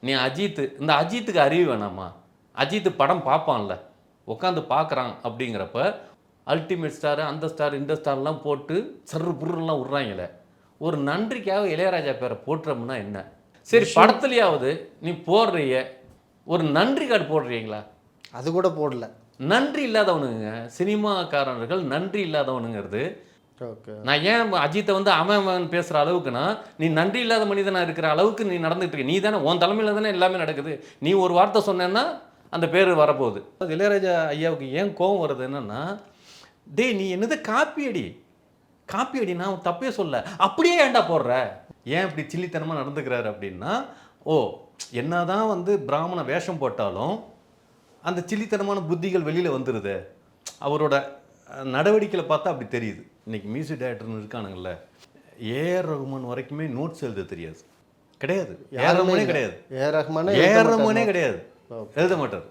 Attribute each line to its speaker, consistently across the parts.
Speaker 1: நீ அஜித் இந்த அஜித்துக்கு அறிவு வேணாமா? அஜித் படம் பார்ப்பான்ல. உட்காந்து பார்க்குறான் அப்படிங்கிறப்ப அல்டிமேட் ஸ்டார் அந்த ஸ்டார் இந்த ஸ்டார்லாம் போட்டு சர்ரு புருலாம் விட்றாங்களே ஒரு நன்றிக்காக இளையராஜா பேரை போட்டுறோம்னா என்ன? சரி படத்துலையாவது நீ போடுறிய. ஒரு நன்றி கார்டு போடுறீங்களா?
Speaker 2: அது கூட போடல.
Speaker 1: நன்றி இல்லாதவனுங்க சினிமாக்காரர்கள் நன்றி இல்லாதவனுங்கிறது நான் ஏன் அஜித்தை வந்து அவன் பேசுகிற அளவுக்குனா நீ நன்றி இல்லாத மனிதனாக இருக்கிற அளவுக்கு நீ நடந்துட்டு இருக்க. நீ தானே உன் தலைமையில் தானே எல்லாமே நடக்குது. நீ ஒரு வார்த்தை சொன்னேன்னா அந்த பேர் வரப்போகுது. அது இளையராஜா ஐயாவுக்கு ஏன் கோவம் வருது என்னன்னா டேய் நீ என்னது காப்பி அடி. காப்பி அடி நான் தப்பே சொல்ல அப்படியே ஏன்டா போடுற? ஏன் இப்படி சில்லித்தனமாக நடந்துக்கிறாரு அப்படின்னா ஓ என்னதான் வந்து பிராமண வேஷம் போட்டாலும் அந்த சில்லித்தனமான புத்திகள் வெளியில் வந்துடுது அவரோட அஹ், நடவடிக்கைகளை பார்த்தா அப்படி தெரியுது. இன்னைக்கு மியூசிக் டைரக்டர்னு இருக்கானுங்கல்ல ஏஆர் ரகுமான் வரைக்குமே நோட்ஸ் எழுத தெரியாது. கிடையாது. ஏஆர் ரகுமானே கிடையாது.
Speaker 2: ஏ ரஹ்மானே
Speaker 1: ஏஆர் ரகுமானே கிடையாது. எழுத மாட்டார்.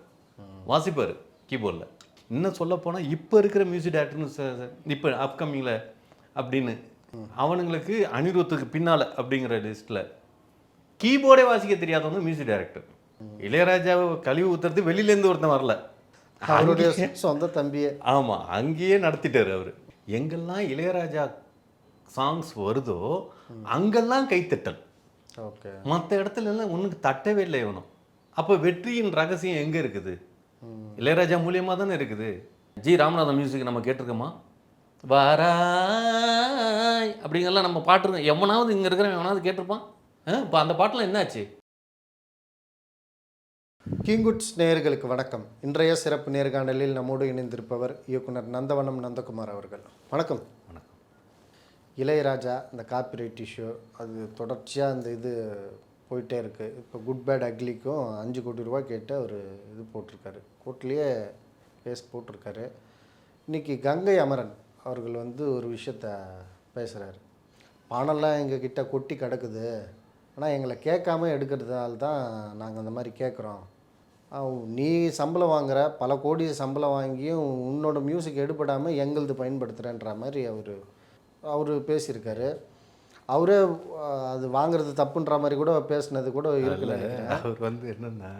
Speaker 1: வாசிப்பார் கீபோர்டில் இன்னும் சொல்ல போனால் இப்போ இருக்கிற மியூசிக் டேரக்டர்னு இப்போ அப்கமிங்கில் அப்படின்னு அவனுங்களுக்கு அனிருத்துக்கு பின்னால் அப்படிங்கிற லிஸ்ட்டில் கீபோர்டே வாசிக்க தெரியாதவங்க மியூசிக் டைரக்டர் இளையராஜாவை கழிவு ஊத்துறது வெளியிலேருந்து ஒருத்தன் வரல.
Speaker 2: அவருடைய சொந்த தம்பியே.
Speaker 1: ஆமாம் அங்கேயே நடத்திட்டார் அவர். எங்கெல்லாம் இளையராஜா சாங்ஸ் வருதோ அங்கெல்லாம் கைத்தட்டல்.
Speaker 2: ஓகே.
Speaker 1: மற்ற இடத்துல எல்லாம் ஒன்றுக்கு தட்டவே இல்லை இவனும். அப்போ வெற்றியின் ரகசியம் எங்கே இருக்குது? இளையராஜா மூலியமாக தானே இருக்குது? ஜி ராமநாதன் மியூசிக் நம்ம கேட்டிருக்கோமா? வாராய் அப்படிங்கெல்லாம் நம்ம பாட்டுருக்கோம். எவனாவது இங்கே இருக்கிறவன் எவனாவது கேட்டிருப்பான்? இப்போ அந்த பாட்டில் என்னாச்சு?
Speaker 2: கிங்குட்ஸ் நேயர்களுக்கு வணக்கம். இன்றைய சிறப்பு நேர்காணலில் நம்மோடு இணைந்திருப்பவர் இயக்குனர் நந்தவனம் நந்தகுமார் அவர்கள். வணக்கம்.
Speaker 1: வணக்கம்.
Speaker 2: இளையராஜா இந்த காப்பிரைட் இஷ்யூ அது தொடர்ச்சியாக அந்த இது போயிட்டே இருக்குது இப்போ குட் பேட் அக்லிக்கும் அஞ்சு கோடி ரூபாய் கேட்டு அவர் இது போட்டிருக்காரு. கோர்ட்லேயே கேஸ் போட்டிருக்காரு. இன்னைக்கு கங்கை அமரன் அவர்கள் வந்து ஒரு விஷயத்த பேசுகிறாரு பணம்லாம் எங்கள் கிட்ட கொட்டி கிடக்குது. ஆனால் எங்களை கேட்காம எடுக்கிறதால தான் நாங்கள் அந்த மாதிரி கேட்குறோம் நீ சம்பளம் வாங்குற பல கோடி சம்பளம் வாங்கியும் உன்னோட மியூசிக் எடுபடாமல் எங்களுது பயன்படுத்துகிறேன்ற மாதிரி அவர் அவர் பேசியிருக்காரு. அவரே அது வாங்குறது தப்புன்ற மாதிரி கூட பேசுனது கூட இருக்குல்ல
Speaker 1: அவர் வந்து என்னன்னா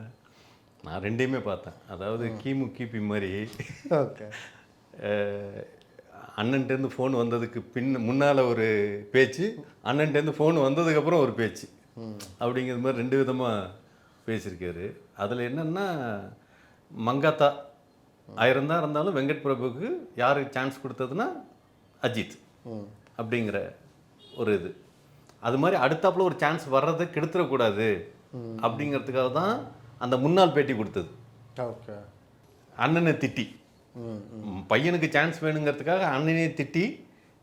Speaker 1: நான் ரெண்டையுமே பார்த்தேன். அதாவது கிமு கிபி மாதிரி.
Speaker 2: ஓகே.
Speaker 1: அண்ணன்ட்டேருந்து ஃபோன் வந்ததுக்கு பின் முன்னால் ஒரு பேச்சு அண்ணன்ட்டேருந்து ஃபோன் வந்ததுக்கப்புறம் ஒரு பேச்சு. அப்படிங்கிறது மாதிரி ரெண்டு விதமாக பேசியிருக்காரு. அதில் என்னென்னா மங்காத்தா ஆயிரம் தான் இருந்தாலும் வெங்கட் பிரபுக்கு யாருக்கு சான்ஸ் கொடுத்ததுன்னா அஜித் அப்படிங்கிற ஒரு இது. அது மாதிரி அடுத்தாப்புல ஒரு சான்ஸ் வர்றதை கெடுத்துடக்கூடாது அப்படிங்கிறதுக்காக தான் அந்த முன்னாள் பேட்டி கொடுத்தது. அண்ணனை திட்டி. பையனுக்கு சான்ஸ் வேணுங்கிறதுக்காக அண்ணனே திட்டி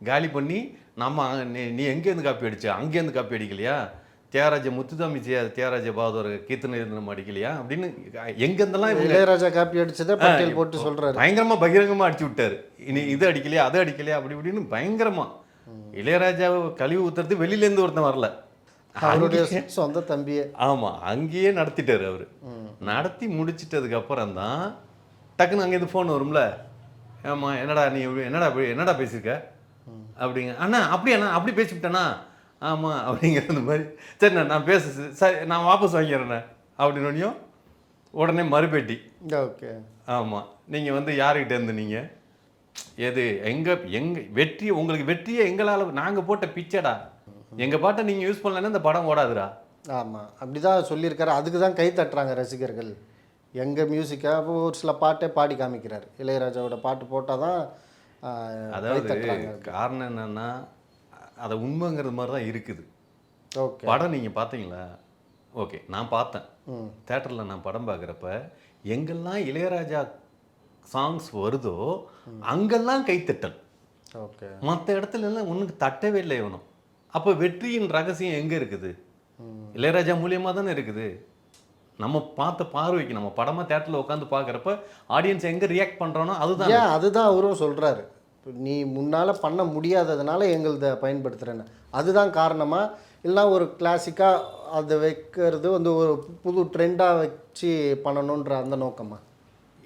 Speaker 1: காலி பண்ணி நம்ம நீ எங்கேருந்து காப்பி அடிச்ச? அங்கேருந்து காப்பி அடிக்கலையா? தியாகராஜ முத்துதாமி தியா- தியாகராஜ பாதர் கீர்த்தனை அடிக்கலையா? அப்படின்னு எங்கேருந்தெல்லாம் இவங்க
Speaker 2: இளையராஜா காப்பி அடிச்சதை பட்டியல் போட்டு சொல்கிறாரு
Speaker 1: பயங்கரமா பகிரங்கமா அடிச்சு விட்டாரு. இனி இது அடிக்கலையா அது அடிக்கலையா அப்படி இப்படின்னு பயங்கரமா. இளையராஜாவை கழிவு ஊத்துறது வெளியிலேருந்து ஒருத்தன் வரல.
Speaker 2: அவருடைய சொந்த தம்பியே.
Speaker 1: ஆமா அங்கேயே நடத்திட்டாரு அவரு. நடத்தி முடிச்சிட்டதுக்கு அப்புறம் தான் டக்குன்னு அங்கேருந்து ஃபோன் வரும்ல. ஆமா என்னடா நீ என்னடா என்னடா பேசியிருக்க? அப்படிங்க. அண்ணா அப்படியாண்ணா அப்படி பேசிவிட்டேனா? ஆமா அப்படிங்கிற மாதிரி. சரிண்ணா நான் பேசு சரி நான் வாபஸ் வாங்கிடுறேண்ணே அப்படின்னோடனையும் உடனே மறுபேட்டி.
Speaker 2: ஓகே.
Speaker 1: ஆமாம் நீங்கள் வந்து யாருக்கிட்ட இருந்து நீங்கள் எது எங்க எங்க வெற்றி உங்களுக்கு வெற்றியை எங்களால் நாங்கள் போட்ட பிச்சைடா. எங்கள் பாட்டை நீங்கள் யூஸ் பண்ணலன்னா இந்த படம் ஓடாதுடா.
Speaker 2: ஆமாம் அப்படி தான் சொல்லியிருக்காரு. அதுக்கு தான் கை தட்டுறாங்க ரசிகர்கள். எங்கள் மியூசிக்காக ஒரு சில பாட்டே பாடி காமிக்கிறார். இளையராஜாவோட பாட்டு போட்டால் தான்
Speaker 1: அதாவது காரணம் என்னன்னா அதை உண்மைங்கிறது மாதிரி தான் இருக்குது.
Speaker 2: ஓகே.
Speaker 1: படம் நீங்கள் பார்த்தீங்களா? ஓகே நான் பார்த்தேன். தேட்டரில் நான் படம் பார்க்குறப்ப எங்கெல்லாம் இளையராஜா சாங்ஸ் வருதோ அங்கெல்லாம் கைத்தட்டல்
Speaker 2: ஓகே.
Speaker 1: மற்ற இடத்துல எல்லாம் ஒன்றுக்கு தட்டவே இல்லை இவனும். அப்போ வெற்றியின் ரகசியம் எங்கே இருக்குது? இளையராஜா மூலியமாக தானே இருக்குது? நம்ம பார்த்த பார்வைக்கு நம்ம படமாக தேட்டரில் உட்காந்து பார்க்குறப்ப ஆடியன்ஸ் எங்கே ரியாக்ட் பண்ணுறோனோ அதுதான்
Speaker 2: அதுதான் அவரும் சொல்கிறாரு நீ முன்னால் பண்ண முடியாததுனால எங்களத பயன்படுத்துகிறேன்னு அதுதான் காரணமா? இல்லைனா ஒரு கிளாசிக்காக அதை வைக்கிறது வந்து ஒரு புது ட்ரெண்டாக வச்சு பண்ணணுன்ற அந்த நோக்கமா?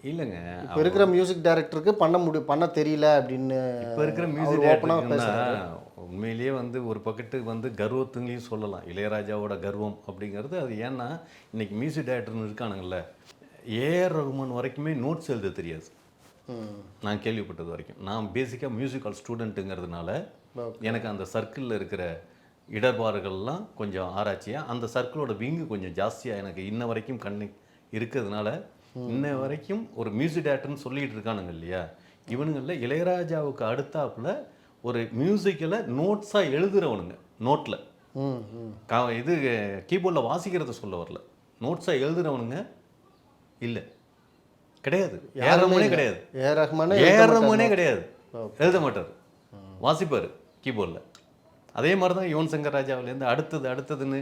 Speaker 1: இல்லைங்க.
Speaker 2: இப்போ இருக்கிற மியூசிக் டைரக்டருக்கு பண்ண முடி பண்ண தெரியல அப்படின்னு
Speaker 1: இப்போ இருக்கிற மியூசிக்
Speaker 2: ஓப்பனாக
Speaker 1: உண்மையிலேயே வந்து ஒரு பக்கத்து வந்து கர்வத்துங்களையும் சொல்லலாம். இளையராஜாவோட கர்வம் அப்படிங்கிறது அது ஏன்னா இன்னைக்கு மியூசிக் டைரக்டர்னு இருக்கானுங்கல்ல. ஏஆர் ரகுமான் வரைக்குமே நோட்ஸ் எழுத தெரியாது. நான் கேள்விப்பட்டது வரைக்கும். நான் பேசிக்காக மியூசிக்கல் ஸ்டூடெண்ட்டுங்கிறதுனால எனக்கு அந்த சர்க்கிளில் இருக்கிற இடர்பாடுகள்லாம் கொஞ்சம் ஆராய்ச்சியாக அந்த சர்க்கிளோட விங்கு கொஞ்சம் ஜாஸ்தியாக எனக்கு இன்ன வரைக்கும் கண்ணு இருக்கிறதுனால இன்ன வரைக்கும் ஒரு மியூசிக் டேரக்டர்னு சொல்லிட்டு இருக்கானுங்க இல்லையா? இவனுங்களில் இளையராஜாவுக்கு அடுத்தாப்புல ஒரு மியூசிக்கில் நோட்ஸாக எழுதுறவனுங்க நோட்டில் இது கீபோர்டில் வாசிக்கிறத சொல்ல வரல. நோட்ஸாக எழுதுறவனுங்க இல்லை. கிடையாது. யாருமே கிடையாது.
Speaker 2: ஏ ரஹ்மானே
Speaker 1: ஏறமனே கிடையாது. எழுத மாட்டார். வாசிப்பார் கீபோர்டில். அதே மாதிரி தான் யுவன் சங்கர் ராஜாவிலேருந்து அடுத்தது அடுத்ததுன்னு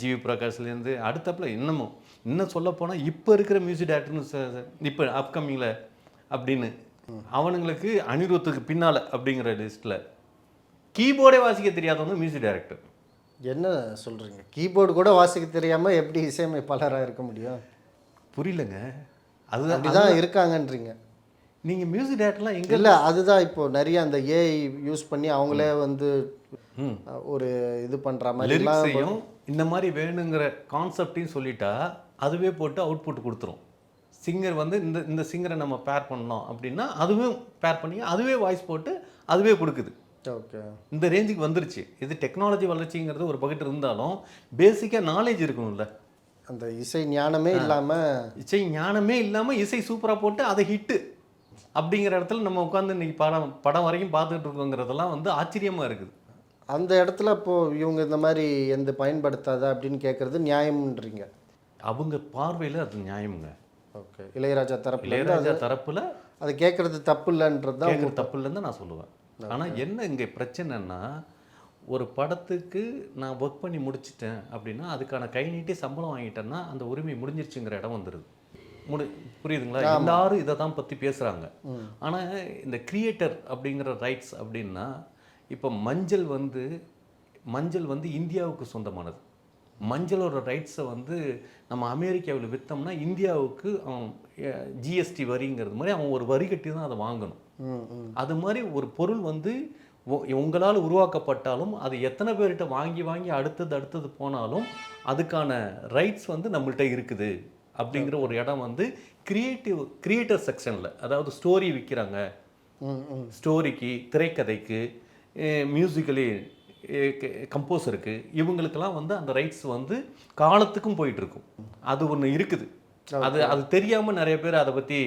Speaker 1: ஜிவி பிரகாஷ்லேருந்து அடுத்தப்பில் இன்னமும் இன்னும் சொல்ல போனால் இப்போ இருக்கிற மியூசிக் டேரக்டர்னு இப்போ அப்கமிங்கில் அப்படின்னு அவனுங்களுக்கு அனிருத்துக்கு பின்னால் அப்படிங்கிற லிஸ்ட்டில் கீபோர்டே வாசிக்க தெரியாதவங்க மியூசிக் டைரக்டர்
Speaker 2: என்ன சொல்றீங்க? கீபோர்டு கூட வாசிக்க தெரியாம எப்படி இசையமைப்பாளராக இருக்க முடியும்?
Speaker 1: புரியலங்க. அதுதான்
Speaker 2: அப்படிதான் இருக்காங்கன்றீங்க.
Speaker 1: நீங்கள் மியூசிக் டைரக்டர்லாம் எங்கே
Speaker 2: இல்ல அதுதான் இப்போ நிறைய அந்த ஏஐ யூஸ் பண்ணி அவங்களே வந்து ஒரு இது பண்ற மாதிரி
Speaker 1: இந்த மாதிரி வேணுங்கிற கான்செப்டையும் சொல்லிட்டா அதுவே போட்டு அவுட்புட் கொடுத்துரும். சிங்கர் வந்து இந்த இந்த சிங்கரை நம்ம பேர் பண்ணோம் அப்படின்னா அதுவே பேர் பண்ணி அதுவே வாய்ஸ் போட்டு அதுவே கொடுக்குது.
Speaker 2: ஓகே.
Speaker 1: இந்த ரேஞ்சுக்கு வந்துருச்சு. இது டெக்னாலஜி வளர்ச்சிங்கிறது ஒரு பக்கெட் இருந்தாலும் பேசிக்காக நாலேஜ் இருக்கணும்ல.
Speaker 2: அந்த இசை ஞானமே இல்லாம
Speaker 1: இசை ஞானமே இல்லாமல் இசை சூப்பராக போட்டு அதை ஹிட்டு அப்படிங்கிற இடத்துல நம்ம உட்காந்து இன்னைக்கு படம் படம் வரைக்கும் பார்த்துட்டு இருக்கோங்கிறதெல்லாம் வந்து ஆச்சரியமாக இருக்குது.
Speaker 2: அந்த இடத்துல இப்போ இவங்க இந்த மாதிரி எந்த பயன்படுத்தாத அப்படின்னு கேட்கறது நியாயம்ன்றீங்க.
Speaker 1: அவங்க பார்வையில் அது நியாயமுங்க.
Speaker 2: ஓகே. இளையராஜா தரப்புல இருந்து
Speaker 1: இளையராஜா தரப்புல
Speaker 2: அது கேட்கறது தப்பு இல்லைன்றது தான்
Speaker 1: தப்பு இல்லைன்னு நான் சொல்லுவேன். ஆனால் என்ன இங்கே பிரச்சனைன்னா ஒரு படத்துக்கு நான் ஒர்க் பண்ணி முடிச்சிட்டேன் அப்படின்னா அதுக்கான கை நீட்டி சம்பளம் வாங்கிட்டேன்னா அந்த உரிமை முடிஞ்சிருச்சுங்கிற இடம் வந்துடுது முடி புரியுதுங்களா? எல்லாரும் இதை தான் பற்றி பேசுகிறாங்க ஆனால் இந்த கிரியேட்டர் அப்படிங்கிற ரைட்ஸ் அப்படின்னா இப்போ மஞ்சள் வந்து மஞ்சள் வந்து இந்தியாவுக்கு சொந்தமானது. மஞ்சளோட ரைட்ஸை வந்து நம்ம அமெரிக்காவில் விற்றோம்னா இந்தியாவுக்கு அவன் ஜிஎஸ்டி வரிங்கிறது மாதிரி அவன் ஒரு வரி கட்டி தான் அதை வாங்கணும். அது மாதிரி ஒரு பொருள் வந்து உங்களால் உருவாக்கப்பட்டாலும் அது எத்தனை பேர்கிட்ட வாங்கி வாங்கி அடுத்தது அடுத்தது போனாலும் அதுக்கான ரைட்ஸ் வந்து நம்மள்ட்ட இருக்குது. அப்படிங்கிற ஒரு இடம் வந்து கிரியேட்டிவ் கிரியேட்டர் செக்ஷனில் அதாவது ஸ்டோரி விற்கிறாங்க ஸ்டோரிக்கு திரைக்கதைக்கு மியூசிக்கலி கம்போசருக்கு இவங்களுக்கெல்லாம் வந்து அந்த ரைட்ஸ் வந்து காலத்துக்கும் போயிட்டு இருக்கும். அது ஒன்று இருக்குது. அது அது தெரியாமல் நிறைய பேர் அதை பற்றி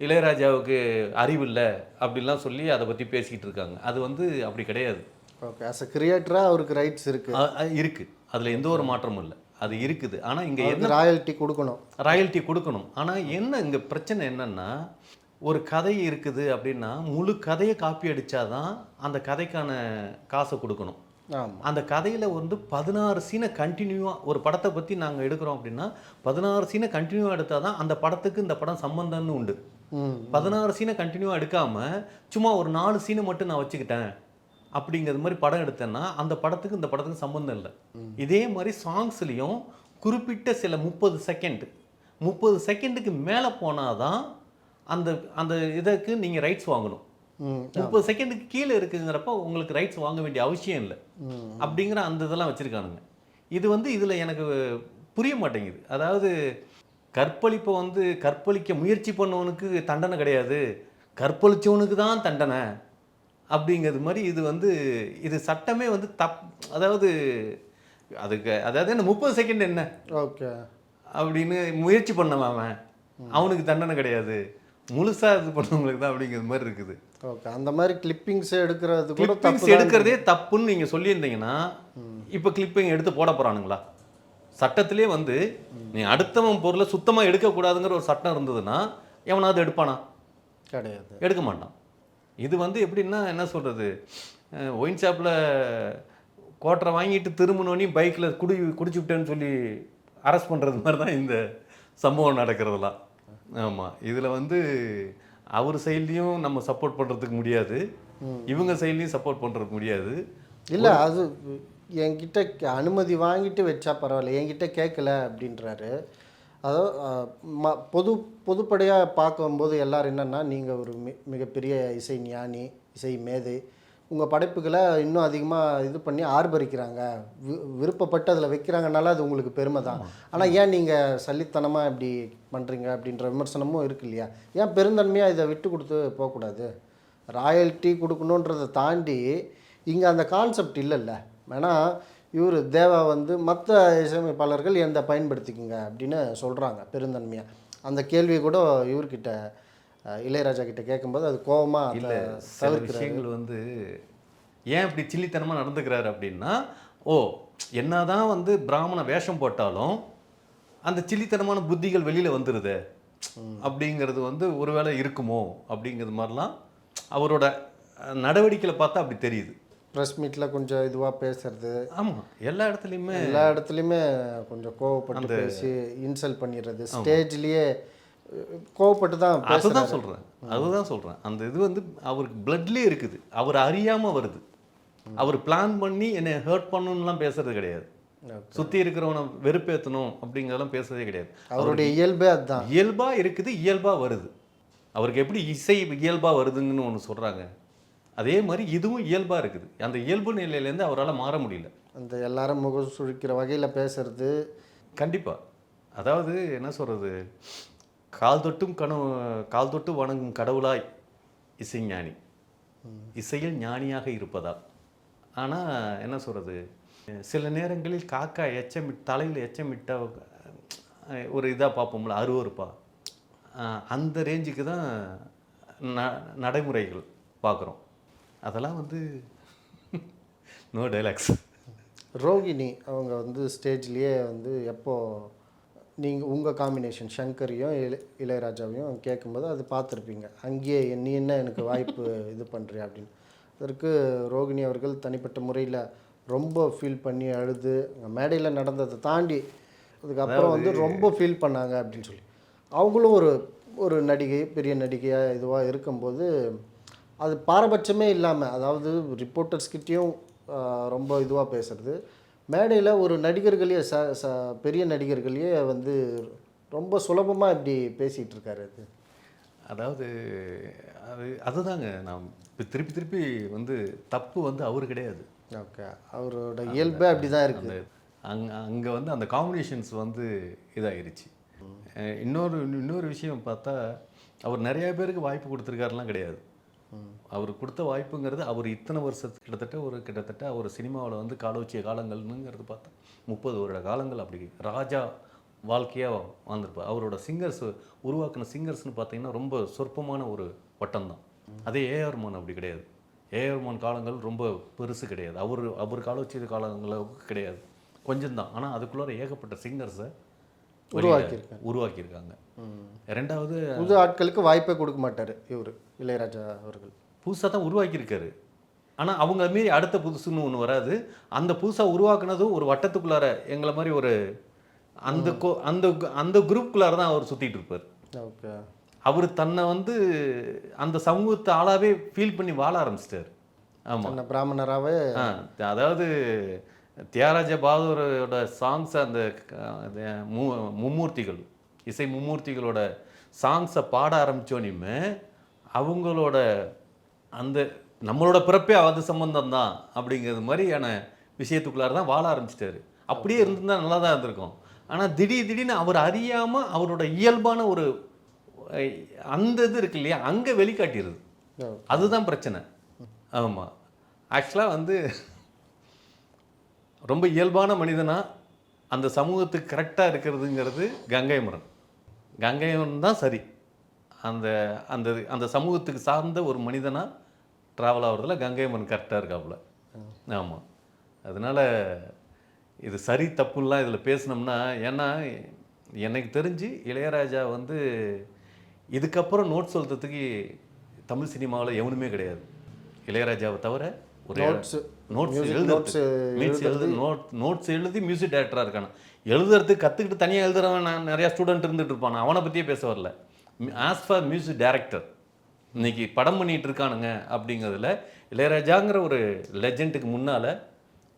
Speaker 1: இளையராஜாவுக்கு அறிவில்லை அப்படிலாம் சொல்லி அதை பற்றி பேசிக்கிட்டு இருக்காங்க. அது வந்து அப்படி கிடையாது.
Speaker 2: ஓகே as a கிரியேட்டராக அவருக்கு ரைட்ஸ் இருக்கு.
Speaker 1: அ- அ- இருக்கு. அதில் எந்த ஒரு மாற்றமும் இல்லை. அது இருக்குது. ஆனால் இங்கே என்ன
Speaker 2: அவருக்கு ராயல்ட்டி கொடுக்கணும்.
Speaker 1: ராயல்ட்டி கொடுக்கணும். ஆனால் என்ன இங்கே பிரச்சனை என்னன்னா ஒரு கதை இருக்குது அப்படின்னா முழு கதையை காப்பி அடிச்சாதான் அந்த கதைக்கான காசை கொடுக்கணும். அந்த கதையில் வந்து பதினாறு சீனை கண்டினியூவாக ஒரு படத்தை பற்றி நாங்கள் எடுக்கிறோம் அப்படின்னா பதினாறு சீனை கண்டினியூவாக எடுத்தால் தான் அந்த படத்துக்கு இந்த படம் சம்பந்தம்னு உண்டு. பதினாறு சீனை கண்டினியூவாக எடுக்காமல் சும்மா ஒரு நாலு சீனை மட்டும் நான் வச்சுக்கிட்டேன் அப்படிங்கிறது மாதிரி படம் எடுத்தேன்னா அந்த படத்துக்கு இந்த படத்துக்கு சம்மந்தம் இல்லை. இதே மாதிரி சாங்ஸ்லேயும் குறிப்பிட்ட சில முப்பது செகண்ட் முப்பது செகண்டுக்கு மேலே போனாதான் அந்த அந்த இதுக்கு நீங்கள் ரைட்ஸ் வாங்கணும். முப்பது செகண்டுக்கு கீழே இருக்குங்கிறப்ப உங்களுக்கு ரைட்ஸ் வாங்க வேண்டிய அவசியம் இல்லை. அப்படிங்கிற அந்த இதெல்லாம் வச்சுருக்கானுங்க. இது வந்து இதில் எனக்கு புரிய மாட்டேங்குது. அதாவது கற்பழிப்பை வந்து கற்பழிக்க முயற்சி பண்ணவனுக்கு தண்டனை கிடையாது. கற்பழிச்சவனுக்கு தான் தண்டனை. அப்படிங்கிறது மாதிரி இது வந்து இது சட்டமே வந்து தப் அதாவது அதுக்கு அதாவது என்ன முப்பது செகண்ட் என்ன?
Speaker 2: ஓகே.
Speaker 1: அப்படின்னு முயற்சி பண்ணவன் அவன். அவனுக்கு தண்டனை கிடையாது. முழுசாக இது பண்ணவங்களுக்கு தான் அப்படிங்கிற மாதிரி இருக்குது.
Speaker 2: ஓகே அந்த மாதிரி கிளிப்பிங்ஸ் எடுக்கிறது
Speaker 1: கிளிப்பிங்ஸ் எடுக்கிறதே தப்புன்னு நீங்கள் சொல்லியிருந்தீங்கன்னா இப்போ கிளிப்பிங் எடுத்து போட போகிறானுங்களா சட்டத்திலே வந்து நீ அடுத்தவன் பொருளை சுத்தமாக எடுக்கக்கூடாதுங்கிற ஒரு சட்டம் இருந்ததுன்னா எவனாவது எடுப்பானா?
Speaker 2: கிடையாது.
Speaker 1: எடுக்க மாட்டான். இது வந்து எப்படின்னா என்ன சொல்கிறது ஒயின் ஷாப்பில் கோட்டரை வாங்கிட்டு திரும்பினோடனே பைக்கில் குடி குடிச்சு விட்டேன்னு சொல்லி அரெஸ்ட் பண்ணுறது மாதிரி தான் இந்த சம்பவம் நடக்கிறதெல்லாம். ஆமாம் இதில் வந்து அவர் சைட்லேயும் நம்ம சப்போர்ட் பண்ணுறதுக்கு முடியாது. இவங்க சைட்லேயும் சப்போர்ட் பண்ணுறதுக்கு முடியாது.
Speaker 2: இல்லை அது என்கிட்ட அனுமதி வாங்கிட்டு வச்சா பரவாயில்ல என்கிட்ட கேட்கல அப்படின்றாரு. அதோ ம பொது பொதுப்படையாக பார்க்கும்போது எல்லாரும் என்னென்னா நீங்கள் ஒரு மி மிகப்பெரிய இசை ஞானி இசை மேதை உங்கள் படைப்புகளை இன்னும் அதிகமாக இது பண்ணி ஆர்ப்பரிக்கிறாங்க. வி விருப்பப்பட்டு அதில் வைக்கிறாங்கனால அது உங்களுக்கு பெருமை தான். ஆனால் ஏன் நீங்கள் சல்லித்தனமாக இப்படி பண்ணுறீங்க அப்படின்ற விமர்சனமும் இருக்கு இல்லையா? ஏன் பெருந்தன்மையாக இதை விட்டு கொடுத்து போகக்கூடாது? ராயல்ட்டி கொடுக்கணுன்றதை தாண்டி இங்கே அந்த கான்செப்ட் இல்லைல்ல. வேணா இவர் தேவா வந்து மற்ற இசையமைப்பாளர்கள் எந்த பயன்படுத்திக்கங்க அப்படின்னு சொல்கிறாங்க பெருந்தன்மையாக அந்த கேள்வி கூட இவர்கிட்ட இளையராஜா கிட்ட கேட்கும்போது அது கோபமாக
Speaker 1: இல்லை சில விஷயங்கள் வந்து ஏன் இப்படி சில்லித்தனமாக நடந்துக்கிறாரு அப்படின்னா ஓ என்னதான் வந்து பிராமண வேஷம் போட்டாலும் அந்த சில்லித்தனமான புத்திகள் வெளியில் வந்துடுது அப்படிங்கிறது வந்து ஒருவேளை இருக்குமோ அப்படிங்கிறது மாதிரிலாம் அவரோட நடவடிக்கையில பார்த்தா அப்படி தெரியுது.
Speaker 2: ப்ரெஸ் மீட்டில் கொஞ்சம் இதுவாக பேசுறது.
Speaker 1: ஆமாம் எல்லா இடத்துலையுமே
Speaker 2: எல்லா இடத்துலையுமே கொஞ்சம் கோவப்பட்டு பேசி இன்சல்ட் பண்ணிடுறது. ஸ்டேஜ்லேயே கோவப்பட்டு தான்.
Speaker 1: அதுதான் சொல்கிறேன் அதுதான் சொல்கிறேன் அந்த இது வந்து அவருக்கு பிளட்லேயே இருக்குது. அவர் அறியாமல் வருது. அவர் பிளான் பண்ணி என்னை ஹர்ட் பண்ணணும்லாம் பேசுறது கிடையாது. சுற்றி இருக்கிறவனை வெறுப்பேற்றணும் அப்படிங்கிறதெல்லாம் பேசுறதே கிடையாது.
Speaker 2: அவருடைய இயல்பே அதுதான்.
Speaker 1: இயல்பாக இருக்குது இயல்பாக வருது. அவருக்கு எப்படி இசை இயல்பாக வருதுங்கன்னு ஒன்று சொல்கிறாங்க அதே மாதிரி இதுவும் இயல்பாக இருக்குது. அந்த இயல்பு நிலையிலேருந்து அவரால் மாற முடியல.
Speaker 2: அந்த எல்லாரும் முகம் சுழிக்கிற வகையில் பேசுறது.
Speaker 1: கண்டிப்பாக அதாவது என்ன சொல்கிறது கால் தொட்டும் கனவு கால் தொட்டு வணங்கும் கடவுளாய் இசைஞானி இசையில் ஞானியாக இருப்பதால். ஆனால் என்ன சொல்கிறது சில நேரங்களில் காக்கா எச்சமிட் தலையில் எச்சமிட்ட ஒரு இதாக பார்ப்போம்ல அருவருப்பா. அந்த ரேஞ்சுக்கு தான் ந நடைமுறைகள் பார்க்குறோம். அதெல்லாம் வந்து நோ டைலாக்ஸ்
Speaker 2: ரோகிணி அவங்க வந்து ஸ்டேஜ்லேயே வந்து எப்போது நீங்கள் உங்கள் காம்பினேஷன் சங்கரையும் இள இளையராஜாவையும் கேட்கும்போது அது பார்த்துருப்பீங்க. அங்கேயே நீ என்ன எனக்கு வாய்ப்பு இது பண்ணுறியா அப்படின்னு. அதற்கு ரோகிணி அவர்கள் தனிப்பட்ட முறையில் ரொம்ப ஃபீல் பண்ணி அழுது மேடையில் நடந்ததை தாண்டி அதுக்கப்புறம் வந்து ரொம்ப ஃபீல் பண்ணாங்க அப்படின்னு சொல்லி. அவங்களும் ஒரு ஒரு நடிகை பெரிய நடிகையாக இதுவாக இருக்கும்போது அது பாரபட்சமே இல்லாமல் அதாவது ரிப்போர்ட்டர்ஸ்கிட்டேயும் ரொம்ப இதுவாக பேசுறது. மேடையில் ஒரு நடிகர்களையே ச ச பெரிய நடிகர்களையே வந்து ரொம்ப சுலபமாக இப்படி பேசிகிட்டு இருக்காரு அது.
Speaker 1: அதாவது அது அதுதாங்க. நான் இப்ப திருப்பி திருப்பி வந்து தப்பு வந்து அவர் கிடையாது.
Speaker 2: ஓகே. அவரோட இயல்பே அப்படி தான் இருக்குது
Speaker 1: அங்கே அங்கே வந்து அந்த காம்பினேஷன்ஸ் வந்து இதாயிருச்சு. அஹ் இன்னொரு இன்னொரு விஷயம் பார்த்தா அவர் நிறைய பேருக்கு வாய்ப்பு கொடுத்துருக்காருலாம் கிடையாது. அவர் கொடுத்த வாய்ப்புங்கிறது அவர் இத்தனை வருஷத்துக்கு கிட்டத்தட்ட ஒரு கிட்டத்தட்ட அவர் சினிமாவில் வந்து காலோச்சிய காலங்கள்னுங்கிறது பார்த்தா முப்பது வருட காலங்கள் அப்படி ராஜா வாழ்க்கையாக வாழ்ந்திருப்பார். அவரோட சிங்கர்ஸ் உருவாக்கின சிங்கர்ஸ்னு பார்த்தீங்கன்னா ரொம்ப சொற்பமான ஒரு வட்டம் தான் அதே ஏஆர் மோன் அப்படி கிடையாது. ஏஆர் மோன் காலங்கள் ரொம்ப பெருசு கிடையாது. அவர் அவர் காலோச்சிய காலங்களுக்கு கிடையாது. கொஞ்சம் தான் ஆனால் அதுக்குள்ளார ஏகப்பட்ட சிங்கர்ஸை
Speaker 2: உருவாக்கியிருக்காங்க.
Speaker 1: உருவாக்கியிருக்காங்க. ரெண்டாவது
Speaker 2: புது ஆட்களுக்கு வாய்ப்பே கொடுக்க மாட்டார் இவர் இளையராஜா அவர்கள்.
Speaker 1: புதுசாக தான் உருவாக்கியிருக்காரு. ஆனால் அவங்க மாரி அடுத்த புதுசுன்னு ஒன்று வராது. அந்த புதுசாக உருவாக்குனதும் ஒரு வட்டத்துக்குள்ளார எங்களை மாதிரி ஒரு அந்த கோ அந்த அந்த குரூப்புக்குள்ளார தான் அவர் சுற்றிட்டு இருப்பார்.
Speaker 2: ஓகே.
Speaker 1: அவர் தன்னை வந்து அந்த சமூகத்தை ஆளாவே ஃபீல் பண்ணி வாழ ஆரம்பிச்சிட்டார். ஆமாம்
Speaker 2: பிராமணராகவே
Speaker 1: அதாவது தியாகராஜ பாகவரோட சாங்ஸ் அந்த மும்மூர்த்திகள் இசை மும்மூர்த்திகளோட சாங்ஸை பாட ஆரம்பித்தோனையுமே அவங்களோட அந்த நம்மளோட பிறப்பே அது சம்பந்தம் தான் அப்படிங்கிறது மாதிரியான விஷயத்துக்குள்ளார தான் வாழ ஆரம்பிச்சிட்டாரு. அப்படியே இருந்திருந்தா நல்லா தான் இருந்திருக்கும். ஆனால் திடீர் திடீர்னு அவர் அறியாமல் அவரோட இயல்பான ஒரு அந்த இது இருக்கு இல்லையா அங்கே வெளிக்காட்டிடுது. அதுதான் பிரச்சனை. ஆமாம் ஆக்சுவலாக வந்து ரொம்ப இயல்பான மனிதனா அந்த சமூகத்துக்கு கரெக்டாக இருக்கிறதுங்கிறது கங்கை முரன் கங்கை மரன் தான் சரி. அந்த அந்த அந்த சமூகத்துக்கு சார்ந்த ஒரு மனிதனா ட்ராவல் ஆகிறதுல கங்கை மரன் கரெக்டாக இருக்காப்புல. ஆமாம் அதனால் இது சரி தப்புலாம் இதில் பேசினோம்னா ஏன்னா எனக்கு தெரிஞ்சு இளையராஜா வந்து இதுக்கப்புறம் நோட் சொல்கிறதுக்கு தமிழ் சினிமாவில் எவனுமே கிடையாது. இளையராஜாவை தவிர ஒரு நோட்ஸ்
Speaker 2: music
Speaker 1: எழுதுறது. நோட் நோட்ஸ் எழுதி மியூசிக் டைரக்டராக இருக்கான? எழுதுறதுக்கு கற்றுக்கிட்டு தனியாக எழுதுறவன் நான் நிறையா ஸ்டூடெண்ட் இருந்துட்டு இருப்பான். அவனை பற்றியே பேச வரல. ஆஸ் ஃபார் மியூசிக் டைரக்டர் இன்னைக்கு படம் பண்ணிட்டு இருக்கானுங்க அப்படிங்கிறதுல இளையராஜாங்கிற ஒரு லெஜெண்டுக்கு முன்னால்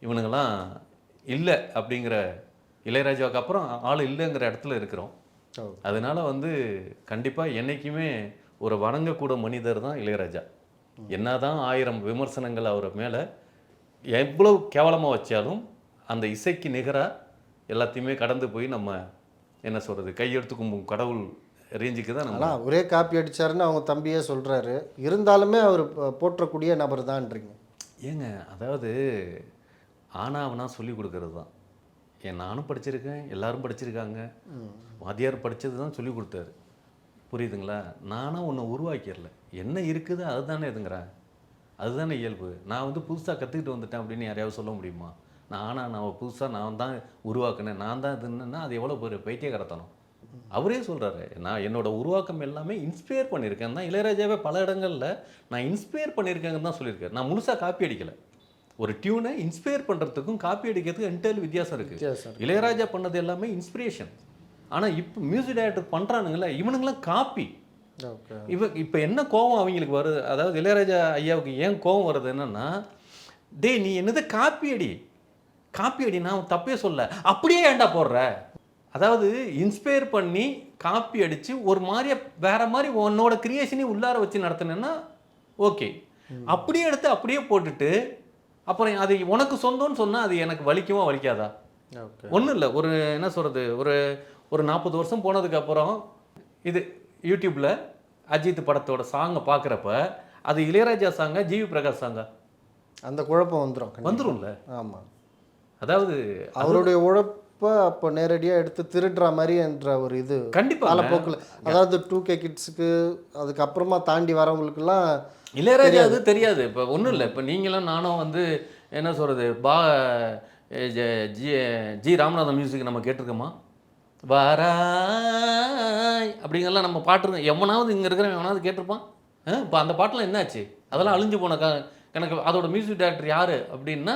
Speaker 1: இவனுங்கெல்லாம் இல்லை அப்படிங்கிற இளையராஜாவுக்கு அப்புறம் ஆள் இல்லைங்கிற இடத்துல இருக்கிறோம். அதனால வந்து கண்டிப்பாக என்னைக்குமே ஒரு வணங்கக்கூட மனிதர் தான் இளையராஜா. என்னதான் ஆயிரம் விமர்சனங்கள் அவர் மேலே எவ்வளவு கேவலமாக வச்சாலும் அந்த இசைக்கு நிகராக எல்லாத்தையுமே கடந்து போய் நம்ம என்ன சொல்கிறது கையெடுத்து கும்பும் கடவுள் ரேஞ்சுக்கு தான் நம்ம
Speaker 2: ஆனால் ஒரே காப்பி அடிச்சாருன்னு அவங்க தம்பியே சொல்றாரு. இருந்தாலுமே அவர் போற்றக்கூடிய நபர் தான்றீங்க.
Speaker 1: ஏங்க அதாவது ஆனாவனா சொல்லி கொடுக்கறது தான். ஏன் நானும் படிச்சிருக்கேன் எல்லாரும் படிச்சிருக்காங்க. வாத்தியார் படிச்சது தான் சொல்லி கொடுத்தாரு. புரியுதுங்களா? நானும் ஒன்று உருவாக்கிடல. என்ன இருக்குது அதுதானே இதுங்கிறேன் அதுதானே இயல்பு. நான் வந்து புதுசாக கற்றுக்கிட்டு வந்துட்டேன் அப்படின்னு யாரையாவது சொல்ல முடியுமா? நான் ஆனால் நான் புதுசாக நான் தான் உருவாக்குனேன். நான் தான் இதுன்னா அது எவ்வளோ பெரிய பைத்தியக்காரத்தனம். அவரே சொல்கிறாரு நான் என்னோட உருவாக்கம் எல்லாமே இன்ஸ்பயர் பண்ணியிருக்கேன் தான். இளையராஜாவே பல இடங்களில் நான் இன்ஸ்பயர் பண்ணியிருக்கேங்கன்னு தான் சொல்லியிருக்கேன் நான் முழுசாக காப்பி அடிக்கலை. ஒரு டியூனை இன்ஸ்பயர் பண்ணுறதுக்கும் காப்பி அடிக்கிறதுக்கும் என்டையர் வித்தியாசம் இருக்குது இளையராஜா பண்ணது எல்லாமே இன்ஸ்பிரேஷன் ஆனால் இப்போ மியூசிக் டைரக்டர் பண்ணுறானுங்களே இவனுங்களாம் காப்பி இவ இப்போ என்ன கோவம் அவங்களுக்கு வருது? அதாவது இளையராஜா ஐயாவுக்கு ஏன் கோவம் வருது என்னன்னா டேய் நீ என்னது காப்பி அடி. காப்பி அடி நான் தப்பே சொல்ல அப்படியே ஏன்டா போடுற? அதாவது இன்ஸ்பயர் பண்ணி காப்பி அடிச்சு ஒரு மாதிரியா வேற மாதிரி உன்னோட கிரியேஷனையும் உள்ளார வச்சு நடத்தினேன்னா ஓகே அப்படியே எடுத்து அப்படியே போட்டுட்டு அப்புறம் அது உனக்கு சொந்தம்னு சொன்னால் அது எனக்கு வலிக்குமா வலிக்காதா? ஒன்றும் இல்லை. ஒரு என்ன சொல்கிறது ஒரு ஒரு நாற்பது வருஷம் போனதுக்கப்புறம் இது யூடியூப்பில் அஜித் படத்தோட சாங்கை பார்க்குறப்ப அது இளையராஜா சாங்கா ஜிவி பிரகாஷ் சாங்கா
Speaker 2: அந்த குழப்பம் வந்துடும்
Speaker 1: வந்துரும்ல?
Speaker 2: ஆமாம்
Speaker 1: அதாவது
Speaker 2: அவருடைய உழைப்பை அப்போ நேரடியாக எடுத்து திருடுற மாதிரி என்ற ஒரு இது.
Speaker 1: கண்டிப்பா
Speaker 2: காலப்போக்கில். அதாவது டூ கே கிட்ஸுக்கு அதுக்கப்புறமா தாண்டி வரவங்களுக்குலாம்
Speaker 1: இளையராஜா அது தெரியாது. இப்போ ஒன்றும் இல்லை. இப்போ நீங்களும் நானும் வந்து என்ன சொல்கிறது பா ஜி ஜி ராமநாதன் மியூசிக் நம்ம கேட்டிருக்கோமா? வாராய் அப்படிங்கெல்லாம் நம்ம பாட்டு எவனாவது இங்கே இருக்கிறவன் எவனாவது கேட்டிருப்பான்? இப்போ அந்த பாட்டெலாம் என்னாச்சு? அதெல்லாம் அழிஞ்சு போன க கணக்கு. அதோட மியூசிக் டைரக்டர் யார் அப்படின்னா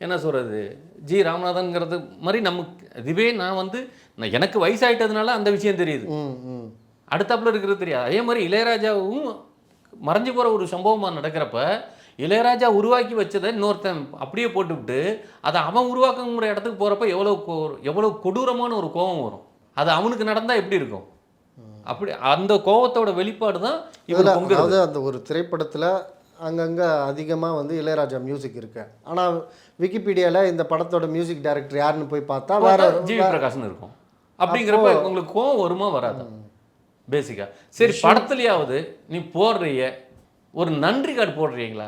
Speaker 1: என்ன சொல்கிறது ஜி ராமநாதன்ங்கிறது மாதிரி நமக்கு இதுவே நான் வந்து நான் எனக்கு வயசாயிட்டதுனால அந்த விஷயம் தெரியுது.
Speaker 2: ம் ம்.
Speaker 1: அடுத்தாப்புல இருக்கிறது தெரியாது. அதே மாதிரி இளையராஜாவும் மறைஞ்சு போகிற ஒரு சம்பவமாக நடக்கிறப்ப இளையராஜா உருவாக்கி வச்சதை இன்னொருத்தன் அப்படியே போட்டுவிட்டு அதை அவன் உருவாக்குங்கிற இடத்துக்கு போகிறப்ப எவ்வளோ கோ- எவ்வளோ கொடூரமான ஒரு கோபம் வரும். அது அவனுக்கு நடந்தால் எப்படி இருக்கும்? அப்படி அந்த கோபத்தோட வெளிப்பாடு தான்
Speaker 2: இதில் அதாவது அந்த ஒரு திரைப்படத்தில் அங்கங்கே அதிகமாக வந்து இளையராஜா மியூசிக் இருக்கு. ஆனால் விக்கிபீடியாவில் இந்த படத்தோட மியூசிக் டைரக்டர் யாருன்னு போய் பார்த்தா வேற
Speaker 1: ஜிவி பிரகாஷ்னு இருக்கும். அப்படிங்கிறப்ப உங்களுக்கு கோவம் வருமா வராதா? பேசிக்கா சரி படத்துலயாவது நீ போடுறிய ஒரு நன்றி கார்டு போடுறீங்களா?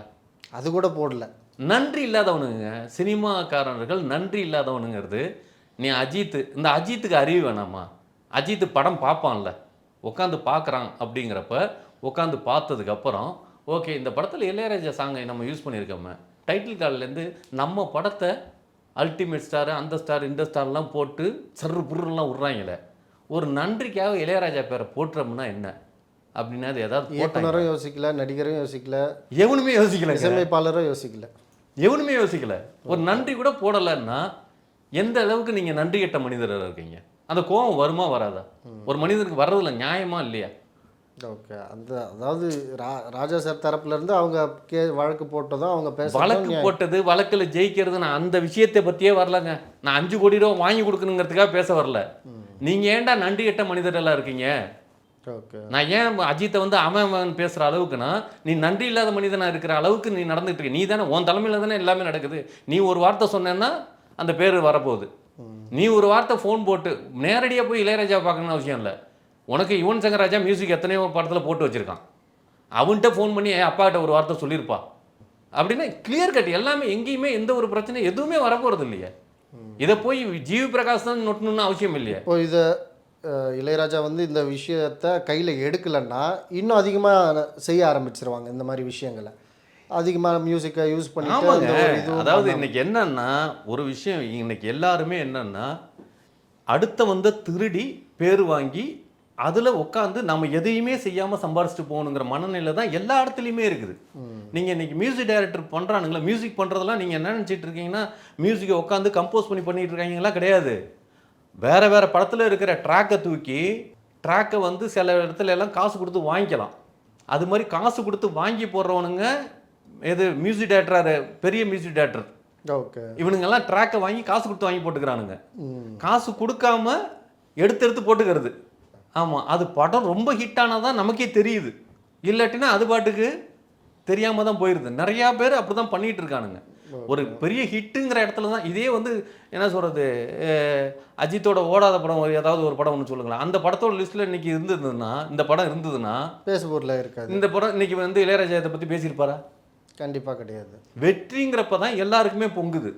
Speaker 2: அது கூட போடல.
Speaker 1: நன்றி இல்லாதவனுங்க சினிமாக்காரர்கள் நன்றி இல்லாதவனுங்கிறது நீ அஜித் இந்த அஜித்துக்கு அறிவு வேணாமா? அஜித் படம் பார்ப்பான்ல உட்காந்து பார்க்குறான் அப்படிங்கிறப்ப உட்காந்து பார்த்ததுக்கப்புறம் ஓகே இந்த படத்தில் இளையராஜா சாங்கை நம்ம யூஸ் பண்ணியிருக்கோமே. டைட்டில் கார்ட்லேருந்து நம்ம படத்தை அல்டிமேட் ஸ்டார் அந்த ஸ்டார் இந்த ஸ்டார்லாம் போட்டு சர்ரு புருலாம் விட்றாங்களே. ஒரு நன்றிக்காக இளையராஜா பேரை போட்டுறோம்னா என்ன? அப்படின்னா அது ஏதாவது
Speaker 2: இயக்குனரும் யோசிக்கல நடிகரும் யோசிக்கல
Speaker 1: எவனுமே யோசிக்கலைங்க.
Speaker 2: இசையமைப்பாளரும் யோசிக்கல.
Speaker 1: எவனுமே யோசிக்கல. ஒரு நன்றி கூட போடலைன்னா எந்த அளவுக்கு நீங்க நன்றி கெட்ட மனிதராக இருக்கீங்க? அந்த கோபம் வருமா வராதா? ஒரு மனிதனுக்கு வர்றதுல நியாயமா இல்லையா?
Speaker 2: ஓகே. அந்த அதாவது ரா- ராஜா சார் தரப்புல இருந்து அவங்க கே வழக்கு போட்டதும் அவங்க
Speaker 1: வழக்கு
Speaker 2: பேச
Speaker 1: போட்டது வழக்குல ஜெயிக்கிறது நான் அந்த விஷயத்தை பத்தியே வரலங்க. நான் அஞ்சு கோடி ரூபா வாங்கி கொடுக்கணுங்கிறதுக்காக பேச வரல. நீங்க ஏன்டா நன்றி கெட்ட மனிதரெல்லாம் இருக்கீங்க? நான் ஏன் அஜித்தை வந்து அவன் பேசுற அளவுக்குன்னா நீ நன்றி இல்லாத மனிதனா இருக்கிற அளவுக்கு நீ நடந்துட்டு இருக்க. நீ தானே உன் தலைமையில தானே எல்லாமே நடக்குது. நீ ஒரு வார்த்தை சொன்னேன்னா அந்த பேர் வரப்போகுது. நீ ஒரு வார்த்தை ஃபோன் போட்டு நேரடியாக போய் இளையராஜா பார்க்கணும்னு அவசியம் இல்லை. உனக்கு யுவன் சங்கர் ராஜா மியூசிக் எத்தனையோ படத்தில் போட்டு வச்சிருக்கான். அவன்கிட்ட ஃபோன் பண்ணி "ஏய், அப்பாகிட்ட ஒரு வார்த்தை சொல்லியிருப்பா அப்படின்னா கிளியர் கட் எல்லாமே எங்கேயுமே எந்த ஒரு பிரச்சனை எதுவுமே வரப்போகிறது இல்லையே. இதை போய் ஜிவி பிரகாஷ் தான் நொட்டணும்னு அவசியம் இல்லையே.
Speaker 2: இப்போ இதை இளையராஜா வந்து இந்த விஷயத்த கையில் எடுக்கலைன்னா இன்னும் அதிகமாக செய்ய ஆரம்பிச்சிருவாங்க இந்த மாதிரி விஷயங்களை. அதிகமாக மியூசிக்கை யூஸ் இதுவும்
Speaker 1: அதாவது இன்னைக்கு என்னன்னா ஒரு விஷயம் இன்னைக்கு எல்லாருமே என்னன்னா அடுத்த வந்த திருடி பேர் வாங்கி அதுல உட்காந்து நம்ம எதையுமே செய்யாம சம்பாரிச்சுட்டு போகணுங்கிற மனநிலை தான் எல்லா இடத்துலையுமே இருக்குது. நீங்க இன்னைக்கு மியூசிக் டைரக்டர் பண்றானுங்களா மியூசிக் பண்றதெல்லாம் நீங்க என்ன நினைச்சிட்டு இருக்கீங்கன்னா மியூசிக்கை உட்காந்து கம்போஸ் பண்ணி பண்ணிட்டு இருக்காங்களா கிடையாது. வேற வேற படத்துல இருக்கிற ட்ராக்கை தூக்கி ட்ராக்கை வந்து சில இடத்துல எல்லாம் காசு கொடுத்து வாங்கிக்கலாம். அது மாதிரி காசு கொடுத்து வாங்கி போடுறவனுங்க எது மியூசிக் டேரக்டர் பெரிய மியூசிக் டேரக்டர்
Speaker 2: ஓகே.
Speaker 1: இவனுங்கெல்லாம் ட்ராக்கை வாங்கி காசு கொடுத்து வாங்கி போட்டுக்கிறானுங்க. காசு கொடுக்காம எடுத்து எடுத்து போட்டுக்கிறது. ஆமாம் அது படம் ரொம்ப ஹிட் தான் நமக்கே தெரியுது. இல்லாட்டினா அது பாட்டுக்கு தெரியாம தான் போயிருது. நிறைய பேர் அப்படிதான் பண்ணிட்டு இருக்கானுங்க. ஒரு பெரிய ஹிட்டுங்கிற இடத்துல தான் இதே வந்து என்ன சொல்றது அஹ், அஜித்தோட ஓடாத படம் ஒரு ஏதாவது ஒரு படம் ஒன்று சொல்லுங்களேன். அந்த படத்தோட லிஸ்ட்ல இன்னைக்கு இருந்ததுன்னா இந்த படம் இருந்ததுன்னா
Speaker 2: பேசுபொருளாக இருக்காது.
Speaker 1: இந்த படம் இன்னைக்கு வந்து இளையராஜா இதை பத்தி பேசியிருப்பாரா?
Speaker 2: கண்டிப்பாக கிடையாது.
Speaker 1: வெற்றிங்கிறப்ப தான் எல்லாருக்குமே பொங்குது.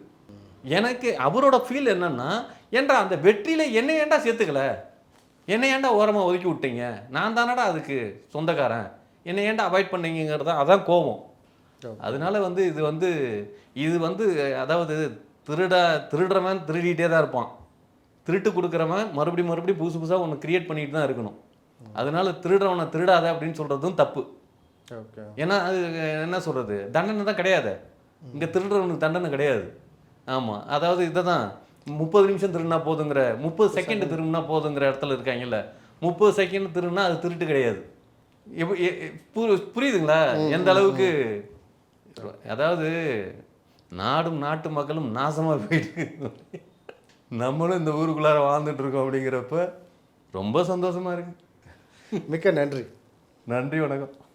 Speaker 1: எனக்கு அவரோட ஃபீல் என்னன்னா ஏன்டா அந்த வெற்றியில என்ன ஏன்டா சேர்த்துக்கல? என்னை ஏன்டா ஓரமா ஒதுக்கி விட்டீங்க? நான் தானடா அதுக்கு சொந்தக்காரன். என்னை ஏன்டா அவாய்ட் பண்ணீங்கிறது அதான் கோபம் அதனால வந்து இது வந்து இது வந்து அதாவது திருடா திருடுறவன் திருடிட்டே தான் இருப்பான். திருட்டு கொடுக்குறவன் மறுபடியும் மறுபடியும் புதுசு புதுசாக ஒன்று கிரியேட் பண்ணிட்டு தான் இருக்கணும். அதனால திருடுறவனை திருடாத அப்படின்னு சொல்றதும் தப்பு. ஏன்னா அது என்ன சொல்றது? தண்டனை தான் கிடையாது. இங்க திருடுறவனுக்கு தண்டனை கிடையாது. ஆமா. அதாவது இதை தான் முப்பது நிமிஷம் திருடினா போதுங்கிற முப்பது செகண்ட் திரும்பினா போதுங்கிற இடத்துல இருக்காங்கல்ல. முப்பது செகண்ட் திருடினா அது திருட்டு கிடையாது. புரியுதுங்களா? எந்த அளவுக்கு அதாவது நாடும் நாட்டு மக்களும் நாசமா போயிட்டு நம்மளும் இந்த ஊருக்குள்ளார வாழ்ந்துட்டு இருக்கோம் அப்படிங்கிறப்ப ரொம்ப சந்தோஷமா இருக்கு.
Speaker 2: மிக்க நன்றி.
Speaker 1: நன்றி வணக்கம்.